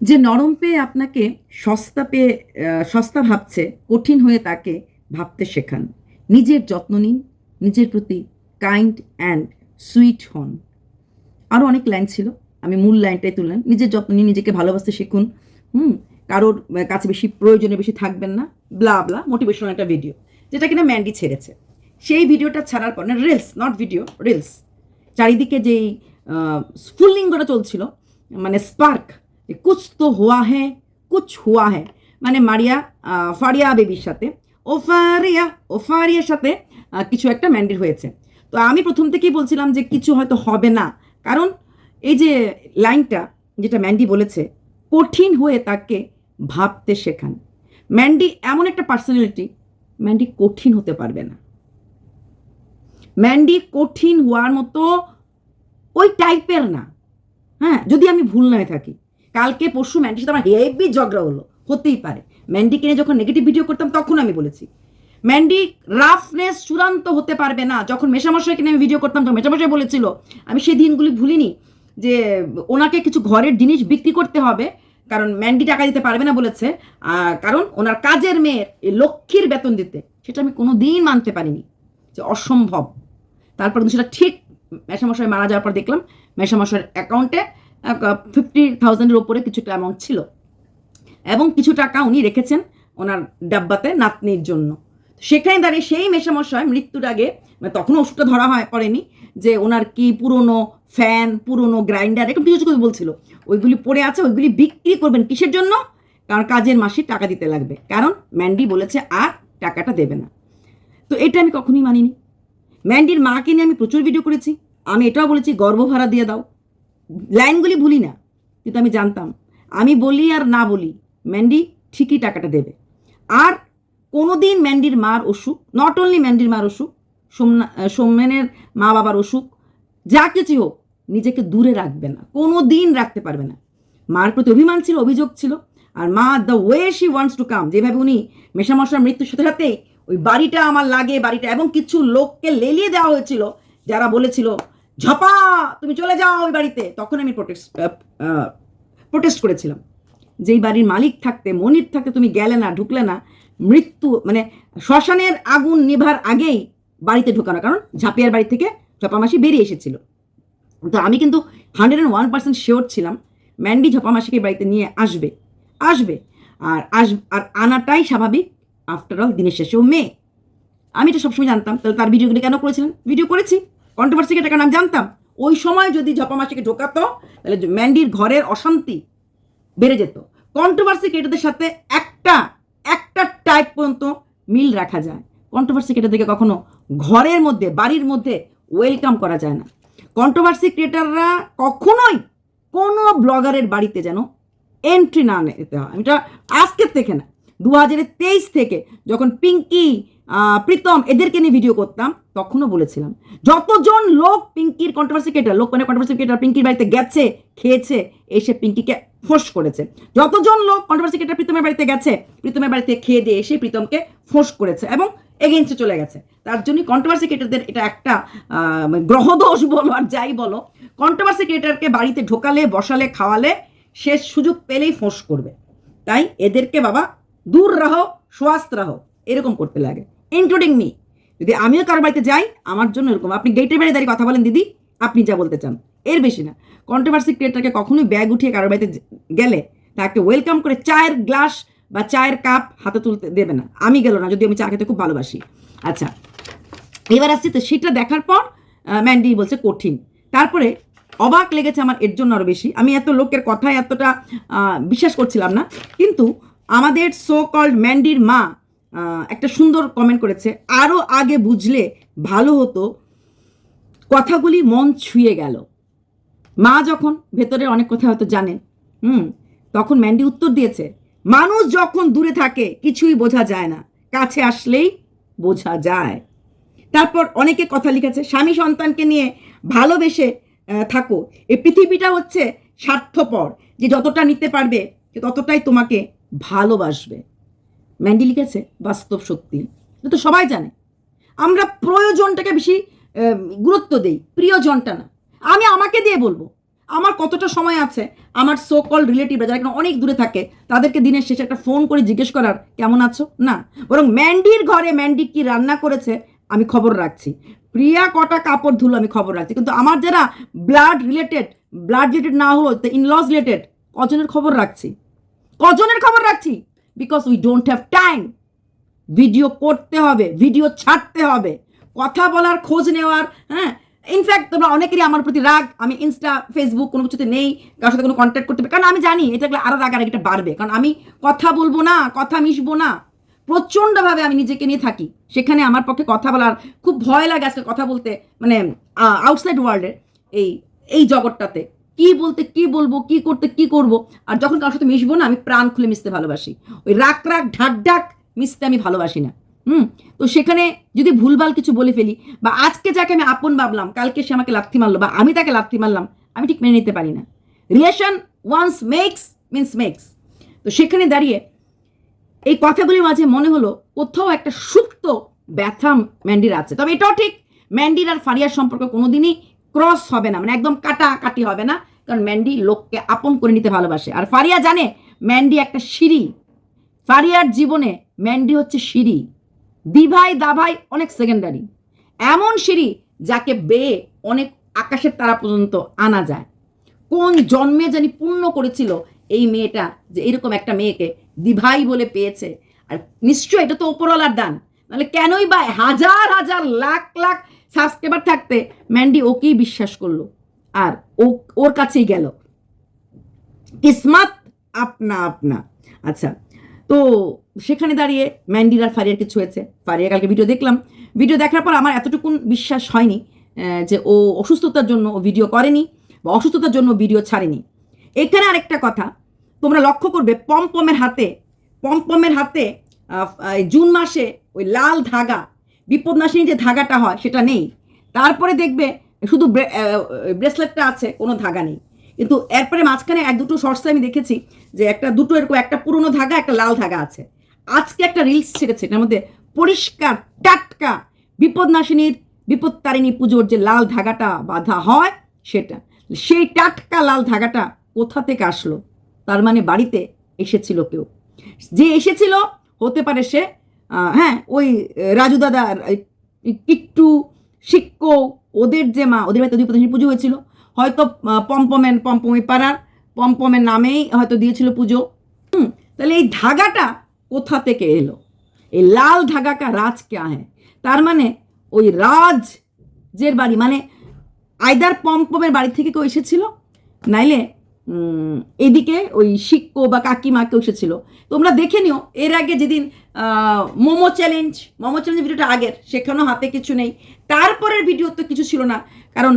যে নরম পেয়ে আপনাকে সস্তা পেয়ে সস্তা ভাবছে, কঠিন হয়ে তাকে ভাবতে শেখান। নিজের যত্ন নিন, নিজের প্রতি কাইন্ড অ্যান্ড সুইট হন। আরও অনেক লাইন ছিল, আমি মূল লাইনটাই তুললাম। নিজের যত্ন নিন, নিজেকে ভালোবাসতে শিখুন। হুম, কারোর কাছে বেশি প্রয়োজনে বেশি থাকবেন না ব্লা ব্লা মোটিভেশনাল একটা ভিডিও যেটা কিনা ম্যান্ডি ছেড়েছে। সেই ভিডিওটা ছাড়ার পর, না রিলস নট ভিডিও রিলস চারিদিকে যেই ফুল্লিঙ্গটা চলছিল মানে স্পার্ক কুছ তো হুয়া হ্যাঁ কুছ হুয়া হ্যাঁ মানে মারিয়া ফারিয়া বেবির সাথে। ও ফারিয়া, ও ফারিয়ার সাথে কিছু একটা ম্যান্ডির হয়েছে। তো আমি প্রথম থেকেই বলছিলাম যে কিছু হয়তো হবে না। কারণ এই যে লাইনটা যেটা ম্যান্ডি বলেছে, কঠিন হয়ে তাকে ভাবতে শেখান। ম্যান্ডি এমন একটা পার্সোনালিটি ম্যান্ডি কঠিন হতে পারবে না। ম্যান্ডি কঠিন হওয়ার মতো ওই টাইপের না। হ্যাঁ যদি আমি ভুল নয় থাকি। কালকে, পরশু ম্যান্ডির সাথে আমার হেভি ঝগড়া হলো। হতেই পারে। ম্যান্ডিকে নিয়ে যখন নেগেটিভ ভিডিও করতাম, তখন আমি বলেছি ম্যান্ডি রাফনেস চূড়ান্ত হতে পারবে না। যখন মেশামশাইকে নিয়ে আমি ভিডিও করতাম, তখন মেশামশাই বলেছিল, আমি সেই দিনগুলি ভুলিনি যে ওনাকে কিছু ঘরের জিনিস বিক্রি করতে হবে, কারণ ম্যান্ডি টাকা দিতে পারবে না, বলেছে। কারণ ওনার কাজের মেয়ের লক্ষ্মীর বেতন দিতে, সেটা আমি কোনো দিন মানতে পারিনি যে অসম্ভব। তারপর কিন্তু সেটা ঠিক মেশামশাই মারা যাওয়ার পর দেখলাম মেশামশাইয়ের অ্যাকাউন্টে ফিফটি থাউজেন্ডের ওপরে কিছুটা অ্যামাউন্ট ছিল। এবং কিছু টাকা উনি রেখেছেন ওনার ডাব্বাতে নাতনির জন্য। সেখানে দাঁড়িয়ে সেই মেশামশাই মৃত্যুর আগে মানে তখনও ওষুধটা ধরা হয়, পড়েনি, যে ওনার কি পুরনো ফ্যান পুরনো গ্রাইন্ডার এরকম কিছু কিছু বলছিল। ওইগুলি পড়ে আছে, ওইগুলি বিক্রি করবেন কিসের জন্য? কারণ কাজের মাসে টাকা দিতে লাগবে। কারণ ম্যান্ডি বলেছে আর টাকাটা দেবে না। তো এটা আমি কখনোই মানিনি। ম্যান্ডির মাকে নিয়ে আমি প্রচুর ভিডিও করেছি। আমি এটাও বলেছি গর্ব ভাড়া দিয়ে দাও। লাইনগুলি ভুলি না কিন্তু আমি জানতাম। আমি বলি আর না বলি ম্যান্ডি ঠিকই টাকাটা দেবে। আর কোনো দিন ম্যান্ডির মার অসুখ নট অনলি ম্যান্ডির মার অসুখ সোমনা আহ, মা বাবার অসুখ যা কিছু হোক নিজেকে দূরে রাখবে না কোনো দিন রাখতে পারবে না। মার প্রতি অভিমান ছিল অভিযোগ ছিল আর মা the way she wants to come যেভাবে উনি মেশামশার মৃত্যুর সাথে সাথে ওই বাড়িটা আমার লাগে বাড়িটা এবং কিছু লোককে লেলিয়ে দেওয়া হয়েছিল যারা বলেছিল ঝপা, তুমি চলে যাও ওই বাড়িতে। তখন আমি প্রোটেস্ট প্রোটেস্ট করেছিলাম। যেই বাড়ির মালিক থাকতে, মনির থাকতে তুমি গেলে না, ঢুকলে না, মৃত্যু মানে শ্মশানের আগুন নিভার আগেই বাড়িতে ঢোকানো কারণ ঝাঁপিয়ার বাড়ি থেকে ঝপামাসি বেরিয়ে এসেছিল। তো আমি কিন্তু hundred and one percent sure ছিলাম ম্যান্ডি ঝপামাসিকে বাড়িতে নিয়ে আসবে। আসবে। আর আস, আর আনাটাই স্বাভাবিক আফটার অল দিনের শেষেও মেয়ে। আমি এটা সবসময় জানতাম। তাহলে তার ভিডিওগুলি কেন করেছিলেন? ভিডিও করেছি। কন্ট্রোভার্সি এটা কারণ আমি জানতাম? ওই সময় যদি ঝপামাসিকে ঢোকাতো, তাহলে ম্যান্ডির ঘরের অশান্তি বেড়ে যেত। কন্ট্রোভার্সি ক্রিয়েটারদের সাথে একটা একটা টাইপ পর্যন্ত মিল রাখা যায়। কন্ট্রোভার্সি ক্রিয়েটারদেরকে কখনো ঘরের মধ্যে, বাড়ির মধ্যে ওয়েলকাম করা যায় না। কন্ট্রোভার্সি ক্রিয়েটাররা কখনোই কোনো ব্লগারের বাড়িতে যেন এন্ট্রি না নিতে হয়। এটা আজকের থেকে না দু হাজার তেইশ থেকে যখন পিঙ্কি প্রীতম এদেরকে নিয়ে ভিডিও করতাম, তখনও বলেছিলাম, যতজন লোক পিঙ্কির কন্ট্রোভার্সি ক্রিয়েটার লোক মানে কন্ট্রোভার্সি ক্রিয়েটার পিঙ্কির বাড়িতে গেছে, খেয়েছে, এসে পিঙ্কিকে ফোর্স করেছে। যতজন লোক কন্ট্রোভার্সি ক্রিয়েটার প্রীতমের বাড়িতে গেছে, প্রীতমের বাড়িতে খেয়ে দিয়ে এসে প্রীতমকে ফোর্স করেছে এবং এগেনস্টে চলে গেছে। তার জন্যই কন্ট্রোভার্সি ক্রিয়েটারদের এটা একটা গ্রহদোষ বলো আর যাই বলো কন্ট্রোভার্সি ক্রিয়েটারকে বাড়িতে ঢোকালে, বসালে, খাওয়ালে সে সুযোগ পেলেই ফোঁস করবে। তাই এদেরকে বাবা দূর রাহো স্বাস্থ্য রাহো, এরকম করতে লাগে। ইনক্লুডিং মি যদি আমিও কারও বাড়িতে যাই, আমার জন্য এরকম। আপনি গেটের বাইরে দাঁড়িয়ে কথা বলেন, দিদি, আপনি যা বলতে চান। এর বেশি না। কন্ট্রোভার্সি ক্রিয়েটারকে কখনোই ব্যাগ উঠিয়ে কারও বাড়িতে গেলে তাকে ওয়েলকাম করে চায়ের গ্লাস বা চায়ের কাপ হাতে তুলতে দেবে না। আমি গেল না যদি আমি চা খেতে খুব ভালোবাসি। আচ্ছা এবার আসছি তো সেটা দেখার পর ম্যান্ডি বলছে কঠিন। তারপরে অবাক লেগেছে আমার, এর জন্য আরও বেশি। আমি এত লোকের কথায় এতটা বিশ্বাস করছিলাম না। কিন্তু আমাদের সো কল্ড ম্যান্ডির মা একটা সুন্দর কমেন্ট করেছে আরও আগে বুঝলে ভালো হতো, কথাগুলি মন ছুঁয়ে গেল। মা যখন ভেতরে অনেক কথা হয়তো জানেন, হুম, তখন ম্যান্ডি উত্তর দিয়েছে, মানুষ যখন দূরে থাকে, কিছুই বোঝা যায় না, কাছে আসলেই বোঝা যায়। তারপর অনেকে কথা লিখেছে, স্বামী সন্তানকে নিয়ে ভালোবেসে থাকো এই পৃথিবীটা হচ্ছে স্বার্থপর, যে যতটা নিতে পারবে ততটাই তোমাকে ভালোবাসবে। ম্যান্ডি লিখেছে বাস্তব সত্যি এটা তো সবাই জানে। আমরা প্রয়োজনটাকে বেশি গুরুত্ব দেই, প্রিয়জনটা না। আমি আমাকে দিয়ে বলব, আমার কতটা সময় আছে, আমার সো কল রিলেটিভরা যারা কিনা অনেক দূরে থাকে, তাদেরকে দিনের শেষে একটা ফোন করে জিজ্ঞেস করার কেমন আছো? না। বরং ম্যান্ডির ঘরে ম্যান্ডি কি রান্না করেছে, আমি খবর রাখছি। প্রিয়া কটা কাপড় ধুলো, আমি খবর রাখছি। কিন্তু আমার যারা ব্লাড রিলেটেড ব্লাড রিলেটেড না হলো ইনলস রিলেটেড কজনের খবর রাখছি? কজনের খবর রাখছি? Because we don't have time video করতে হবে ভিডিও ছাড়তে হবে, কথা বলার খোঁজ নেওয়ার হ্যাঁ? ইনফ্যাক্ট তোমরা অনেকেরই আমার প্রতি রাগ। আমি ইনস্টা ফেসবুক কোনো কিছুতে নেই, কারোর সাথে কোনো কন্ট্যাক্ট করতে পারি কারণ আমি জানি এটা আরও রাগ আর এটা বাড়বে। কারণ আমি কথা বলব না, কথা মিশবো না। প্রচণ্ডভাবে আমি নিজেকে নিয়ে থাকি। সেখানে আমার পক্ষে কথা বলার খুব ভয় লাগে আজকে কথা বলতে মানে আউটসাইড ওয়ার্ল্ডের এই এই জগৎটাতে। কি বলতে কি বলব, কি করতে কি করব, আর যখন কারোর সাথে মিশবো না, আমি প্রাণ খুলে মিশতে ভালোবাসি। ওই রাগ রাগ ঢাক ঢাক মিশতে আমি ভালোবাসি না। হুম? তো সেখানে যদি ভুলভাল কিছু বলে ফেলি, বা আজকে যাকে আমি আপন ভাবলাম, কালকে সে আমাকে লাথি মারলো, বা আমি তাকে লাথি মারলাম, আমি ঠিক মেনে নিতে পারি না। Relation once makes means makes তো সেখানে দাঁড়িয়ে এই কথাগুলির মাঝে মনে হলো, কোথাও একটা সুপ্ত ব্যথা ম্যান্ডির আছে। তবে এটাও ঠিক, ম্যান্ডির আর ফারিয়ার সম্পর্ক কোনোদিনই ক্রস হবে না মানে একদম কাটাকাটি হবে না। কারণ ম্যান্ডি লোককে আপন করে নিতে ভালোবাসে। আর ফারিয়া জানে ম্যান্ডি একটা সিঁড়ি। ফারিয়ার জীবনে ম্যান্ডি হচ্ছে সিঁড়ি। দিভাই দাভাই অনেক সেকেন্ডারি এমন সিঁড়ি যাকে বেয়ে অনেক আকাশের তারা পর্যন্ত আনা যায়। কোন জন্মে জানি পূর্ণ করেছিল এই মেয়েটা যে এরকম একটা মেয়েকে দিভাই বলে পেয়েছে। আর নিশ্চয় এটা তো ওপরওয়ালার দান। নাহলে কেনই বা হাজার হাজার লাখ লাখ সাবস্ক্রাইবার থাকতে ম্যান্ডি ওকেই বিশ্বাস করল। আর ও, ওর কাছেই গেল। কিসমাত আপনা আপনা। আচ্ছা তো সেখানে দাঁড়িয়ে ম্যান্ডির আর ফারিয়ার কিছু হয়েছে ফারিয়া কালকে ভিডিও দেখলাম। ভিডিও দেখার পর আমার এতটুকুন বিশ্বাস হয়নি যে ও অসুস্থতার জন্য ও ভিডিও করেনি বা অসুস্থতার জন্য ভিডিও ছাড়েনি। এখানে আরেকটা কথা, তোমরা লক্ষ্য করবে পমপমের হাতে পমপমের হাতে জুন মাসে ওই লাল ধাগা, বিপদনাশিনী যে ধাগাটা হয় সেটা নেই। তারপরে দেখবে শুধু ব্রেসলেটটা আছে, কোনো ধাগা নেই। কিন্তু এরপরে মাঝখানে এক দুটো শর্টসে আমি দেখেছি যে একটা দুটো এরকম একটা পুরনো ধাগা, একটা লাল ধাগা আছে। আজকে একটা রিলস ছেড়েছে, এটার মধ্যে পরিষ্কার, টাটকা, বিপদনাশিনীর বিপত্তারিণী পুজোর যে লাল ধাগাটা বাঁধা হয়, সেটা। সেই টাটকা লাল ধাগাটা কোথা থেকে আসলো? তার মানে বাড়িতে এসেছিল কেউ। যে এসেছিল, হতে পারে সে হ্যাঁ ওই রাজু দাদা কিট্টু শিক্ষ, ওদের যে মা, ওদের বাড়িতে বিপদনাশিনী পুজো হয়েছিল। হয়তো পম্পমেন, পম্পমি পাড়ার, পম্পমের নামেই হয়তো দিয়েছিল পুজো। হুম, তাহলে এই ধাগাটা কোথা থেকে এলো? এই লাল ধাগা কা রাজ ক্যা হ্যাঁ তার মানে ওই রাজ যের বাড়ি মানে আইদার পম্পমের বাড়ি থেকে কেউ এসেছিল? নাইলে এদিকে ওই শিক্ষ বা কাকিমা কেউ এসেছিল। তোমরা দেখে নিও, এর আগে যেদিন মোমো চ্যালেঞ্জ মোমো চ্যালেঞ্জ ভিডিওটা আগের, সেখানেও হাতে কিছু নেই। তারপরের ভিডিও তো কিছু ছিল না, কারণ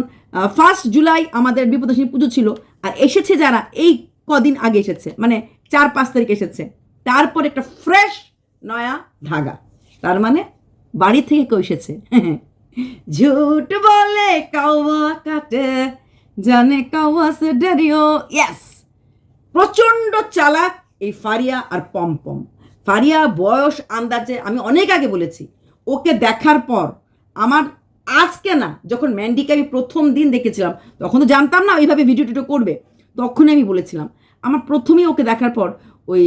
ফার্স্ট জুলাই আমাদের বিপদাসী পুজো ছিল, আর এসেছে যারা, এই কদিন আগে এসেছে মানে চার পাঁচ তারিখ এসেছে। তারপর একটা ফ্রেশ নয়া ধাগা, তার মানে বাড়ি থেকে কেউ এসেছে। ঝুট বলে কাটে জানে কাওয়া সে ডেরিও ইয়াস প্রচণ্ড চালাক এই ফারিয়া আর পমপম। ফারিয়া বয়স, আন্দাজে, আমি অনেক আগে বলেছি, ওকে দেখার পর আমার আজকে না, যখন ম্যান্ডিকে আমি প্রথম দিন দেখেছিলাম, তখন তো জানতাম না ওইভাবে ভিডিও টিডিও করবে, তখনই আমি বলেছিলাম, আমার প্রথমেই ওকে দেখার পর ওই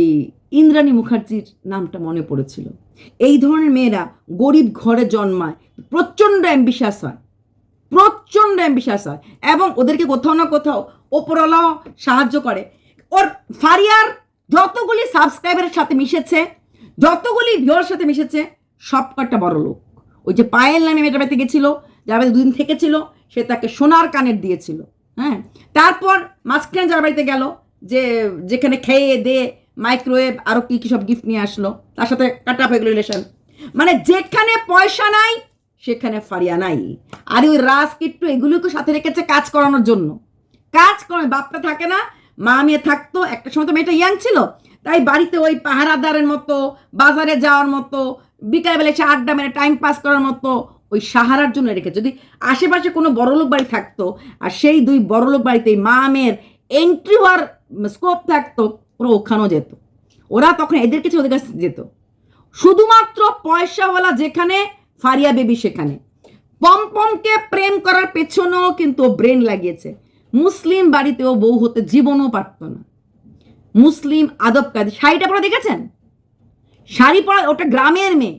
ইন্দ্রাণী মুখার্জির নামটা মনে পড়েছিল। এই ধরনের মেয়েরা গরিব ঘরে জন্মায়, প্রচণ্ড অ্যাম্বিশাস হয়। প্রচণ্ড অ্যাম্বিশাস হয়। এবং ওদেরকে কোথাও না কোথাও ওপরওয়ালাও সাহায্য করে। ওর ফারিয়ার যতগুলি সাবস্ক্রাইবারের সাথে মিশেছে, যতগুলি ভিওর সাথে মিশেছে সব কটা বড় লোক। ওই যে পায়েল নামে মেয়েটার বাড়িতে গেছিল, যার বাড়িতে দুদিন থেকেছিল, সে তাকে সোনার কানের দিয়েছিল হ্যাঁ? তারপর মাঝখানে যার বাড়িতে গেল, যে যেখানে খেয়ে, দে মাইক্রোওয়েভ আরও কী কী সব গিফট নিয়ে আসলো, তার সাথে কাটা গেল রিলেশন মানে যেখানে পয়সা নাই সেখানে ফারিয়া নাই। আর ওই রাস কিট্টু এগুলোকে সাথে রেখেছে কাজ করানোর জন্য। কাজ করে বাপটা থাকে না, মা মেয়ে থাকতো, একটা সময় তো মেয়েটা ইয়াং ছিল, তাই বাড়িতে ওই পাহারাদারের মতো, বাজারে যাওয়ার মতো, বিকালবেলা এসে আড্ডা মেরে টাইম পাস করার মতো, ওই সাহারার জন্য রেখেছে। যদি আশেপাশে কোনো বড়লোক বাড়ি থাকতো, আর সেই দুই বড়লোক বাড়িতে মা মেয়ের এন্ট্রি হওয়ার স্কোপ থাকতো, ওরা ওখানেও যেত। ওরা তখন এদের কাছে ওদের কাছে যেত। শুধুমাত্র পয়সাওয়ালা যেখানে ফারিয়া বেবি সেখানে। পমপমকে প্রেম করার পেছনেও কিন্তু ব্রেন লাগিয়েছে। মুসলিম বাড়িতেও বউ হতে জীবনও পারত না। মুসলিম আদব কাজ শাড়িটা পরা দেখেছেন? শাড়ি পরা ওটা গ্রামের মেয়ে।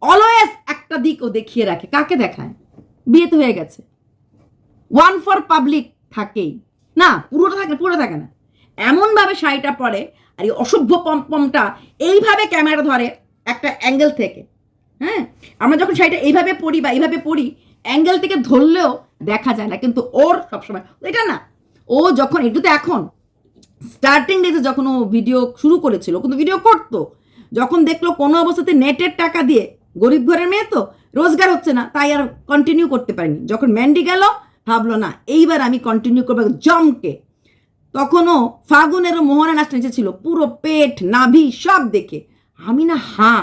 অলওয়েজ একটা দিক ও দেখিয়ে রাখে। কাকে দেখায়? বিয়ে তো হয়ে গেছে। ওয়ান ফর পাবলিক থাকেই। না পুরোটা থাকে না, পুরোটা থাকে না। এমনভাবে শাড়িটা পরে আর এই অসভ্য পম্পমটা এইভাবে ক্যামেরা ধরে একটা অ্যাঙ্গেল থেকে। হ্যাঁ আমরা যখন শাড়িটা এইভাবে পরি বা এইভাবে পরি, অ্যাঙ্গেল থেকে ধরলেও দেখা যায় না, কিন্তু ওর সবসময়, এটা না, ও যখন একটু তো এখন স্টার্টিং ডেজে যখন ও ভিডিও শুরু করেছিল কিন্তু ভিডিও করতো, যখন দেখল কোনো অবস্থাতে নেটের টাকা দিয়ে, গরিব ঘরের মেয়ে তো, রোজগার হচ্ছে না, তাই আর কন্টিনিউ করতে পারিনি। যখন ম্যান্ডি গেল, ভাবলো না, এইবার আমি কন্টিনিউ করব জমকে। তখনও ফাগুনেরও মোহনা নাচ নেচেছিল, পুরো পেট, নাভি সব দেখে। আমি না, হাঁ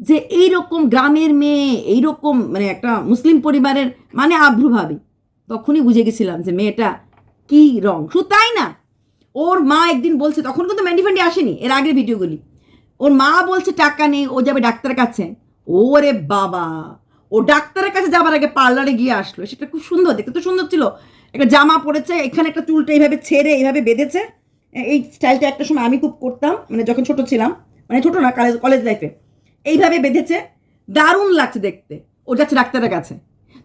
যে এইরকম গ্রামের মেয়ে, এইরকম মানে একটা মুসলিম পরিবারের মানে আভ্রু ভাবি। তখনই বুঝে গেছিলাম যে মেয়েটা কি রং। শুধু তাই না, ওর মা একদিন বলছে, তখন কিন্তু ম্যান্ডি ফ্যান্ডি আসেনি, এর আগের ভিডিওগুলি। ওর মা বলছে, টাকা নেই, ও যাবে ডাক্তারের কাছে। ওরে বাবা, ও ডাক্তারের কাছে যাবার আগে পার্লারে গিয়ে আসলো। সেটা খুব সুন্দর, দেখতে তো সুন্দর ছিল। একটা জামা পরেছে, এখানে একটা চুলটা এইভাবে ছেড়ে এইভাবে বেঁধেছে। এই স্টাইলটা একটা সময় আমি খুব করতাম মানে যখন ছোট ছিলাম মানে ছোট না কলেজ কলেজ লাইফে এইভাবে বেঁধেছে, দারুণ লাগছে দেখতে। ও যাচ্ছে ডাক্তারের কাছে।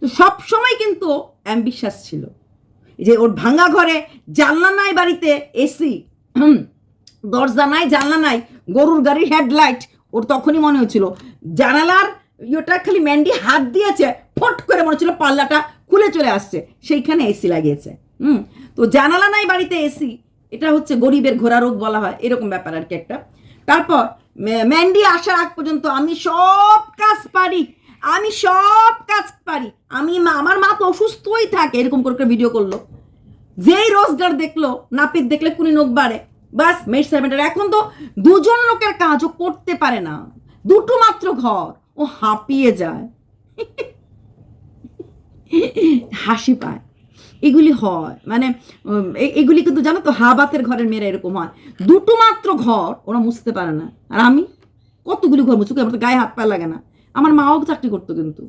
তো সব সময় কিন্তু অ্যাম্বিশ্বাস ছিল। যে ওর ভাঙা ঘরে জানলা নাই বাড়িতে এসি দরজা নাই জানলা নাই গরুর গাড়ির হেডলাইট, ওর তখনই মনে হচ্ছিল জানালার ইয়েটা খালি ম্যান্ডি হাত দিয়েছে, ফট করে মনে হচ্ছিল পাল্লাটা খুলে চলে আসছে। সেইখানে এসি লাগিয়েছে। হুম, তো জানালা নাই বাড়িতে এসি, এটা হচ্ছে গরিবের ঘোড়া রোগ বলা হয়। এরকম ব্যাপার আর কি একটা। তারপর ম্যা- ম্যান্ডি আসার আগ পর্যন্ত আমি সব কাজ পারি। আমি সব কাজ পারি। আমি আমার মা তো অসুস্থই থাকে, এরকম করে ভিডিও করল। যেই রোজগার দেখল, নাপিত দেখলে কুনি নখ বাড়ে। বাস মেড সেভেন্টার এখন তো দুজন লোকের কাজও করতে পারে না। দুটো মাত্র ঘর। ও হাঁপিয়ে যায়। হাসি পায়। এগুলি হয়। মানে এগুলি কিন্তু জানো তো, হাবাতের ঘরের মেয়েরা এরকম হয়। দুটো মাত্র ঘর ওরা মুছতে পারে না। আর আমি কতগুলি ঘর মুছুক আমার তো গায়ে হাত পা লাগে না। আমার মাও চাকরি করতো কিন্তু।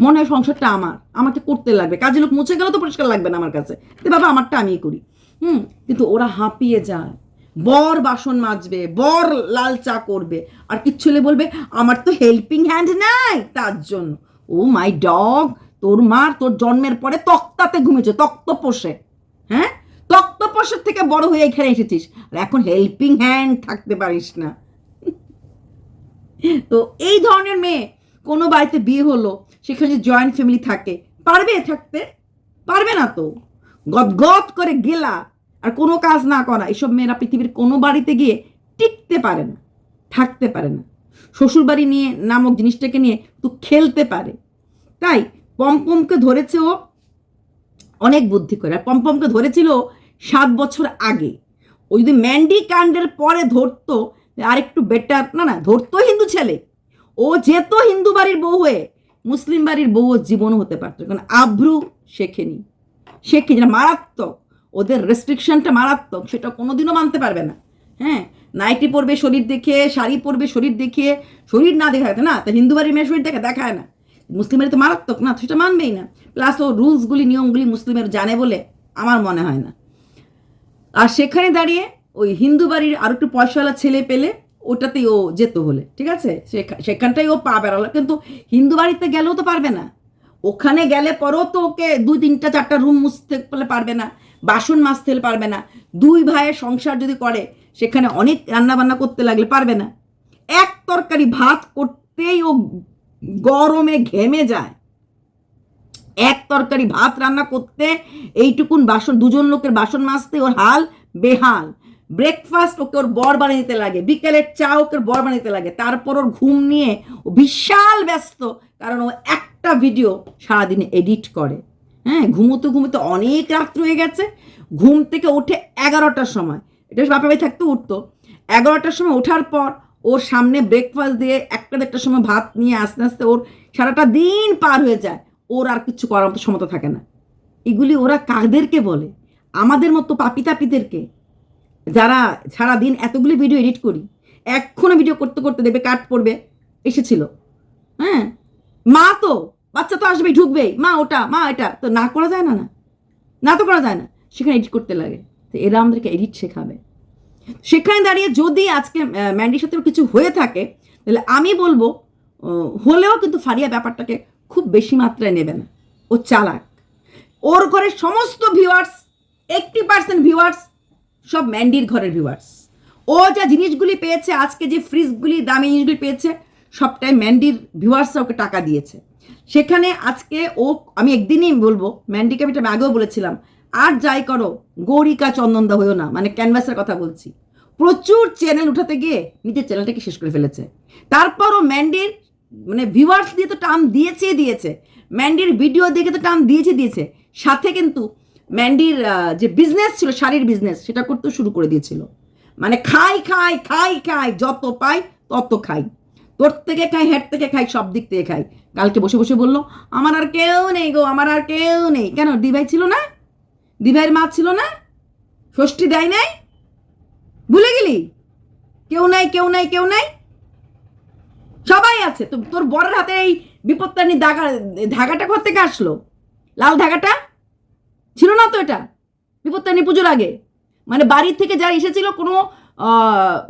মনে হয় সংসারটা আমার। আমাকে করতে লাগবে। কাজে লোক মুছে গেলে তো পরিষ্কার লাগবে না আমার কাছে। তো বাবা, আমারটা আমিই করি। হুম, কিন্তু ওরা হাঁপিয়ে যায়। বর বাসন মাজবে, বর লাল চা করবে। আর কিচ্ছু বলবে, আমার তো হেল্পিং হ্যান্ড নাই তার জন্য। ও মাই ডগ তোর মার তোর জন্মের পরে তক্তাতে ঘুমিয়েছে তক্ত পোষে হ্যাঁ? তক্ত পোষের থেকে বড় হয়ে এখানে এসেছিস। আর এখন হেল্পিং হ্যান্ড থাকতে পারিস না। তো এই ধরনের মেয়ে কোনো বাড়িতে বিয়ে হলো, সেখানে জয়েন্ট ফ্যামিলি থাকে, পারবে থাকতে? পারবে না তো। গদগদ করে গেলা, আর কোনো কাজ না করা, এসব মেয়েরা পৃথিবীর কোনো বাড়িতে গিয়ে টিকতে পারে না, থাকতে পারে না। শ্বশুরবাড়ি নিয়ে নামক জিনিসটাকে নিয়ে তো খেলতে পারে। তাই পমপমকে ধরেছে ও অনেক বুদ্ধি করে। আর পমপমকে ধরেছিল সাত বছর আগে। ও যদি ম্যান্ডি কাণ্ডের পরে ধরতো আর একটু বেটার না না, ধরতো হিন্দু ছেলে। ও যেত হিন্দু বাড়ির বউ হয়ে, মুসলিম বাড়ির বউ জীবনও হতে পারতো। কারণ আভ্রু শেখেনি। শেখে যেটা মারাত্মক, ওদের রেস্ট্রিকশনটা মারাত্মক, সেটা কোনোদিনও মানতে পারবে না। হ্যাঁ নাইটি পরবে, শরীর দেখে, শাড়ি পরবে, শরীর দেখিয়ে শরীর না দেখাতে না, তা হিন্দু বাড়ির মেয়ে শরীর দেখে দেখায় না। মুসলিমের তো মারাত্মক না, সেটা মানবেই না। প্লাস ও রুলসগুলি, নিয়মগুলি মুসলিমের জানে বলে আমার মনে হয় না। আর সেখানে দাঁড়িয়ে ওই হিন্দু বাড়ির আর একটু পয়সাওয়ালা ছেলে পেলে ওটাতেই ও যেত হলে ঠিক আছে? সেখা- সেখানটাই ও পা বেড়ালো, কিন্তু হিন্দু বাড়িতে গেলেও তো পারবে না। ওখানে গেলে পরেও তো ওকে দুই, তিনটা, চারটা রুম মুছতে পারবে না, বাসন মাজতে পারবে না। দুই ভাইয়ের সংসার যদি করে, সেখানে অনেক রান্না বান্না করতে লাগলে পারবে না। এক তরকারি ভাত করতেই ও গরমে ঘেমে যায়। এক তরকারি ভাত রান্না করতে এইটুকুন বাসন, দুজন লোকের বাসন মাজতে ওর হাল বেহাল। ব্রেকফাস্ট ওকে ওর বর বানিয়ে দিতে লাগে বিকেলের চা ওকে বর বানিয়ে লাগে। তারপর ওর ঘুম নিয়ে ও বিশাল ব্যস্ত, কারণ ও একটা ভিডিও সারাদিনে এডিট করে। হ্যাঁ ঘুমোতে ঘুমোতে অনেক রাত্র হয়ে গেছে, ঘুম থেকে উঠে এগারোটার সময়। এটা বাপা ভাই থাকতে উঠতো। এগারোটার সময় ওঠার পর ওর সামনে ব্রেকফাস্ট দিয়ে একটা দেড়টার সময় ভাত নিয়ে আস্তে আস্তে ওর সারাটা দিন পার হয়ে যায়। ওর আর কিছু করার মতো ক্ষমতা থাকে না। এগুলি ওরা কাদেরকে বলে? আমাদের মতো পাপি তাপিদেরকে? যারা সারা দিন এতগুলি ভিডিও এডিট করি এখনও ভিডিও করতে করতে দেবে কাট পড়বে, এসেছিল। হ্যাঁ? মা তো, বাচ্চা তো আসবেই, ঢুকবেই। মা ওটা, মা এটা। তো না করা যায় না না? না তো করা যায় না। সেখানে এডিট করতে লাগে। তো এরা আমাদেরকে এডিট শেখাবে। সেখানে দাঁড়িয়ে যদি আজকে ম্যান্ডির সাথে কিছু হয়ে থাকে, তাহলে আমি বলব হলেও কিন্তু ফারিয়া ব্যাপারটাকে খুব বেশি মাত্রায় নেবে না। ও চালাক। ওর ঘরের সমস্ত ভিউয়ার্স এইটটি পার্সেন্ট ভিউয়ার্স সব ম্যান্ডির ঘরের ভিউয়ার্স ও যা জিনিসগুলি পেয়েছে, আজকে যে ফ্রিজগুলি দামি জিনিসগুলি পেয়েছে, সবটাই ম্যান্ডির ভিউয়ার্সরা ওকে টাকা দিয়েছে। সেখানে আজকে ও, আমি একদিনই বলব ম্যান্ডিকে আমি এটা আগেও বলেছিলাম আর যাই করো, গৌরিকা চন্দনদা হয়েও না মানে ক্যানভাসের কথা বলছি। প্রচুর চ্যানেল উঠাতে গিয়ে নিজের চ্যানেলটাকে শেষ করে ফেলেছে। তারপরও ম্যান্ডির মানে ভিউয়ার্স দিয়ে তো টার্ম দিয়েছে দিয়েছে। ম্যান্ডির ভিডিও দেখে তো টার্ম দিয়েছে দিয়েছে। সাথে কিন্তু ম্যান্ডির যে বিজনেস ছিল, শাড়ির বিজনেস সেটা করতে শুরু করে দিয়েছিল। মানে খাই খাই খাই খাই, যত পাই তত খাই। তোর থেকে খাই হেড থেকে খাই, সব দিক থেকে খাই। কালকে বসে বসে বলল, আমার আর কেউ নেই গো, আমার আর কেউ নেই। কেন, দিভাই ছিল না? দিভাইয়ের মা ছিল না? ষষ্ঠী দেয় নাই? ভুলে গেলি? কেউ নাই কেউ নাই কেউ নাই? সবাই আছে। তো তোর বরের হাতে এই বিপত্তানি দাগা, ধাগাটা কোথা থেকে আসলো? লাল ধাগাটা? ছিল না তো এটা? বিপত্তানি পুজোর আগে? মানে বাড়ির থেকে যারা এসেছিল কোনো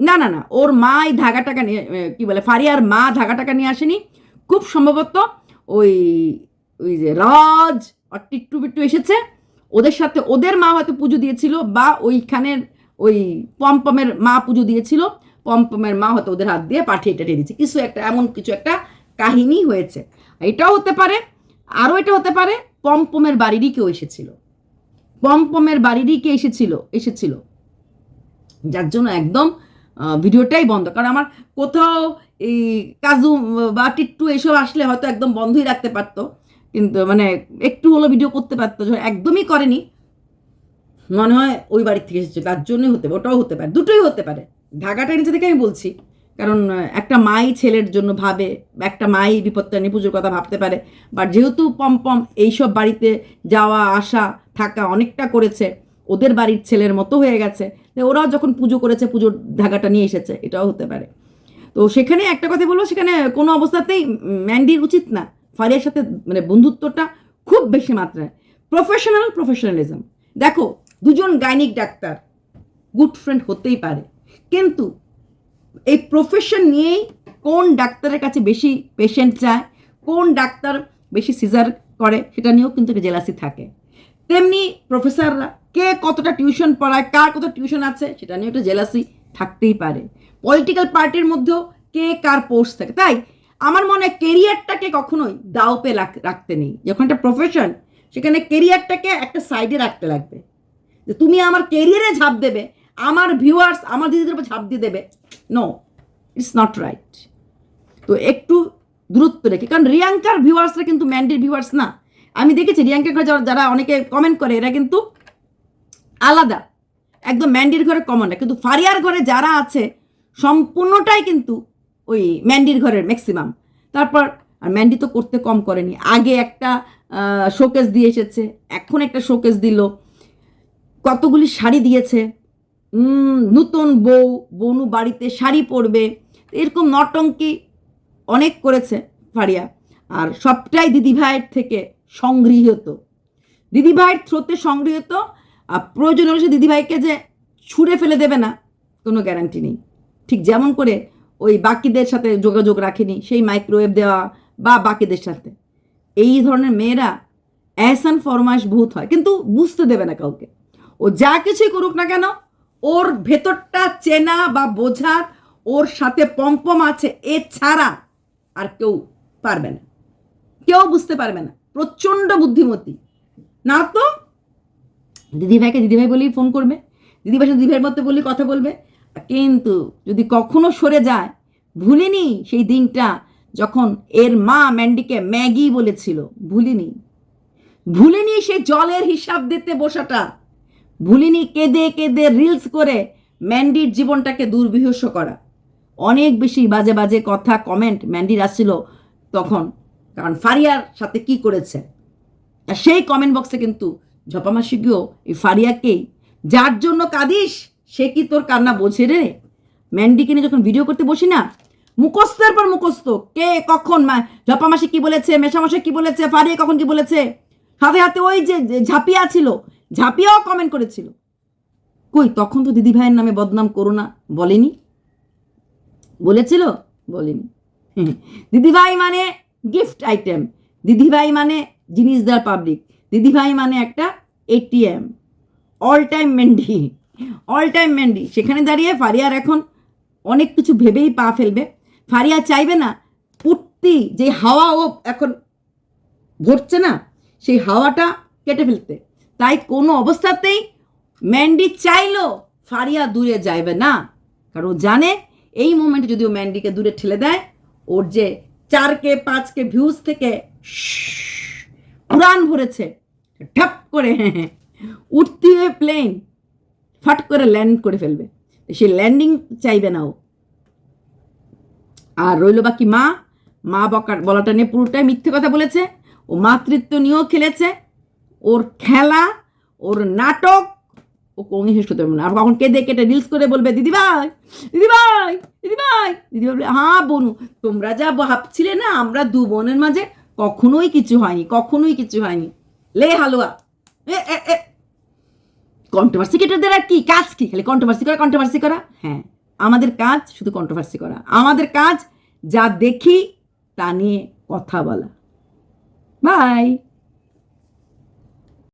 না না না, ওর মা এই ধাগাটাকে নিয়ে কি বলে, ফারিয়ার মা ধাগাটাকে নিয়ে আসেনি। খুব সম্ভবত ওই ওই যে রাজ আর টিট্টু বিট্টু এসেছে। ওদের সাথে ওদের মা হয়তো পুজো দিয়েছিল বা ওইখানের ওই পমপমের মা পুজো দিয়েছিল, পমপমের মা হয়তো ওদের হাত দিয়ে পাঠিয়ে টাঠিয়ে দিয়েছে। কিছু একটা, এমন কিছু একটা কাহিনী হয়েছে। এটাও হতে পারে, আরও এটা হতে পারে, পমপমের বাড়িরই কেউ এসেছিল। পমপমের বাড়িরই কে এসেছিল এসেছিল। যার জন্য একদম ভিডিওটাই বন্ধ। কারণ আমার কোথাও এই কাজু বা টিট্টু এসব আসলে হয়তো একদম বন্ধই রাখতে পারতো। কিন্তু মানে একটু হলো ভিডিও করতে পারতো একদমই করেনি, মনে হয় ওই বাড়ির থেকে এসেছে, তার জন্যই হতে পারে, ওটাও হতে পারে, দুটোই হতে পারে। ঢাকাটা নিচে থেকে আমি বলছি, কারণ একটা মাই ছেলের জন্য ভাবে, একটা মাই বিপত্তানি পুজোর কথা ভাবতে পারে বাট যেহেতু পমপম এইসব বাড়িতে যাওয়া, আসা, থাকা অনেকটা করেছে, ওদের বাড়ির ছেলের মতো হয়ে গেছে ওরাও যখন পুজো করেছে, পুজোর ধাগাটা নিয়ে এসেছে, এটাও হতে পারে। তো সেখানে একটা কথা বলব, সেখানে কোনো অবস্থাতেই ম্যান্ডির উচিত না। ফারিয়ার সাথে মানে বন্ধুত্বটা খুব বেশি মাত্রায়। প্রফেশনাল প্রফেশনালিজম দেখো, দুজন গাইনিক ডাক্তার গুড ফ্রেন্ড হতেই পারে। কিন্তু এই প্রফেশন নিয়েই কোন ডাক্তারের কাছে বেশি পেশেন্ট চায় কোন ডাক্তার বেশি সিজার করে, সেটা নিয়েও কিন্তু জেলাসি থাকে। তেমনি প্রফেসররা কে কতটা টিউশন পড়ায়, কার কত টিউশন আছে, সেটা নিয়ে একটা জেলাসি থাকতেই পারে। পলিটিক্যাল পার্টির মধ্যেও কে কার পোস্ট থাকে। তাই আমার মনে হয় কেরিয়ারটাকে কখনোই দাওপে রাখ- রাখতে নেই। যখন একটা প্রফেশন সেখানে কেরিয়ারটাকে একটা সাইডে রাখতে লাগবে। যে তুমি আমার কেরিয়ারে ঝাঁপ দেবে, আমার ভিউয়ার্স আমার দিদিদের উপর ঝাঁপ দিয়ে দেবে। নো ইটস নট রাইট তো একটু দূরত্ব রেখে, কারণ রিয়াঙ্কার ভিউয়ার্সরা কিন্তু ম্যান্ডির ভিউয়ার্স না। আমি দেখেছি রিয়াঙ্কার ঘরে যারা- যারা অনেকে কমেন্ট করে, এরা কিন্তু আলাদা। একদম ম্যান্ডির ঘরে কমন না। কিন্তু ফারিয়ার ঘরে যারা আছে, সম্পূর্ণটাই কিন্তু ওই ম্যান্ডির ঘরের ম্যাক্সিমাম তারপর, আর ম্যান্ডি তো করতে কম করেনি। আগে একটা শোকেস দিয়ে এসেছে, এখন একটা শোকেস দিল। কতগুলি শাড়ি দিয়েছে? নতুন বউ, বনু বাড়িতে শাড়ি পরবে। এরকম নটঙ্কি অনেক করেছে ফারিয়া। আর সবটাই দিদিভাইয়ের থেকে সংগৃহীত। দিদিভাইয়ের থ্রোতে সংগৃহীত, আর প্রয়োজন হলে সে দিদিভাইকে যে ছুঁড়ে ফেলে দেবে না, কোনো গ্যারান্টি নেই। ঠিক যেমন করে ওই বাকিদের সাথে যোগাযোগ রাখেনি, সেই মাইক্রোওয়েভ দেওয়া বা বাকিদের সাথে। এই ধরনের মেয়েরা অ্যাসান ফরমাইশ ভূত হয়, কিন্তু বুঝতে দেবে না কাউকে। ও যা কিছুই করুক না কেন, ওর ভেতরটা চেনা বা বোঝার, ওর সাথে পম্পম আছে এছাড়া আর কেউ পারবে না। কেউ বুঝতে পারবে না, প্রচণ্ড বুদ্ধিমতী। না তো? দিদিভাইকে দিদিভাই বলেই ফোন করবে দিদিভাই সাথে দিদিভাইয়ের মধ্যে বলেই কথা বলবে কিন্তু যদি কখনো সরে যায়, ভুলিনি সেই দিনটা যখন এর মা ম্যান্ডিকে ম্যাগি বলেছিল, ভুলিনি। ভুলিনি সে জলের হিসাব দিতে বসাটা। ভুলিনি কেঁদে কেঁদে রিলস করে ম্যান্ডির জীবনটাকে দুর্বিহস্য করা। অনেক বেশি বাজে বাজে কথা কমেন্ট ম্যান্ডির আসছিল তখন, কারণ ফারিয়ার সাথে কি করেছে? আর সেই কমেন্ট বক্সে কিন্তু ঝপামাসি গিয়েও এই ফারিয়াকেই, যার জন্য কাঁদিস সে কি তোর কান্না বোঝে রে? ম্যান্ডিকে নিয়ে যখন ভিডিও করতে বসি না, মুখস্থের পর মুখস্থ। কে, কখন, মা- ঝপামাসি কি বলেছে, মেশামশাই কি বলেছে, ফারিয়া কখন কি বলেছে? হাতে হাতে ওই যে যে ঝাঁপিয়া ছিল, ঝাঁপিয়াও কমেন্ট করেছিল। কই, তখন তো দিদি ভাইয়ের নামে বদনাম করো না, বলেনি? বলেছিল? বলেনি। দিদিভাই মানে গিফট আইটেম দিদিভাই মানে জিনিস দেওয়ার পাবলিক দিদিভাই মানে একটা ATM all time Mandy all time Mandy সেখানে দাঁড়িয়ে ফারিয়ার এখন অনেক কিছু ভেবেই পা ফেলবে। ফারিয়া চাইবে না উঠতি যে হাওয়া ও এখন ভরছে না, সেই হাওয়াটা কেটে ফেলতে। তাই কোনো অবস্থাতেই ম্যান্ডি চাইলো ফারিয়া দূরে যাইবে না। কারণ ও জানে, এই মোমেন্টে যদি ও ম্যান্ডিকে দূরে ঠেলে দেয়, ওর যে চারকে, পাঁচকে ভিউজ থেকে উড়ান ভরেছে। ঠাপ করে উঠতে হয়ে প্লেন ফাট করে ল্যান্ড করে ফেলবে। সে ল্যান্ডিং চাইবে না ও। আর রইল বাকি মা। মা বকার বলাটা নিয়ে পুরোটাই মিথ্যে কথা বলেছে। ও মাতৃত্ব নিয়েও খেলেছে। ওর খেলা, ওর নাটক, ও কোনো শেষ করতে পারবে না। আর কখন কেঁদে কেটে রিলস করে বলবে দিদিভাই দিদিভাই দিদিভাই দিদি বলবে হ্যাঁ বনু, তোমরা যা ভাবছিলে না, আমরা দু বোনের মাঝে কখনোই কিছু হয়নি, কখনোই কিছু হয়নি। লে হালুয়া। এ এ কন্ট্রোভার্সি ক্রিয়েটারদের আর কি? কাজ কি? খালি কন্ট্রোভার্সি করা কন্ট্রোভার্সি করা? হ্যাঁ। আমাদের কাজ শুধু কন্ট্রোভার্সি করা। আমাদের কাজ যা দেখি তা নিয়ে কথা বলা। বাই